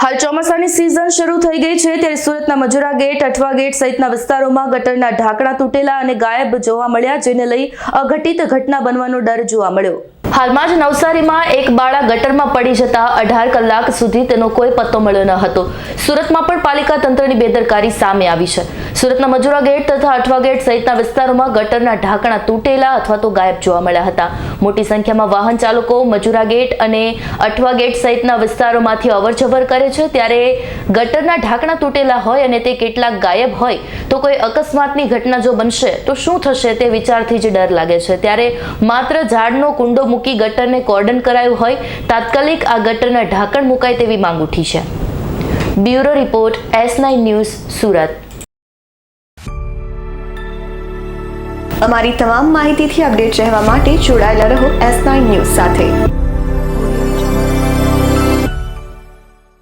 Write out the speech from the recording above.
હાલ ચોમાસાની સિઝન શરૂ થઈ ગઈ છે ત્યારે સુરતના મજુરા ગેટ, અઠવા ગેટ સહિતના વિસ્તારોમાં ગટરના ઢાંકણા તૂટેલા અને ગાયબ જોવા મળ્યા, જેને લઈ અઘટિત ઘટના બનવાનો ડર જોવા મળ્યો. હાલમાં જ નવસારીમાં એક બાળા ગટરમાં પડી જતા અઢાર કલાક સુધી તેનો કોઈ પત્તો મળ્યો ન હતો. સુરતમાં પણ પાલિકા તંત્રની બેદરકારી સામે આવી છે. સુરતના મજુરા ગેટ તથા અઠવા ગેટ સહિતના વિસ્તારોમાં ગટરના ઢાંકણા તૂટેલા અથવા તો ગાયબ જોવા મળ્યા હતા. મોટી સંખ્યામાં વાહન ચાલકો મજુરા ગેટ અને અઠવા ગેટ સહિતના વિસ્તારોમાંથી અવરજવર કરે છે. ત્યારે ગટરના ઢાંકણા તૂટેલા હોય અને તે કેટલાક ગાયબ હોય તો કોઈ અકસ્માતની ઘટના જો બનશે, તો શું થશે તે વિચારથી જ ડર લાગે છે. ત્યારે માત્ર ઝાડનો કુંડો મૂકી ગટરને કોર્ડન કરાયું હોય, તાત્કાલિક આ ગટરના ઢાંકણ મુકાય તેવી માંગ ઉઠી છે. Bureau report, S nine news, Surat. અમારી તમામ માહિતીથી અપડેટ રહેવા માટે જોડાયેલા રહો એસ નાઇન ન્યૂઝ સાથે.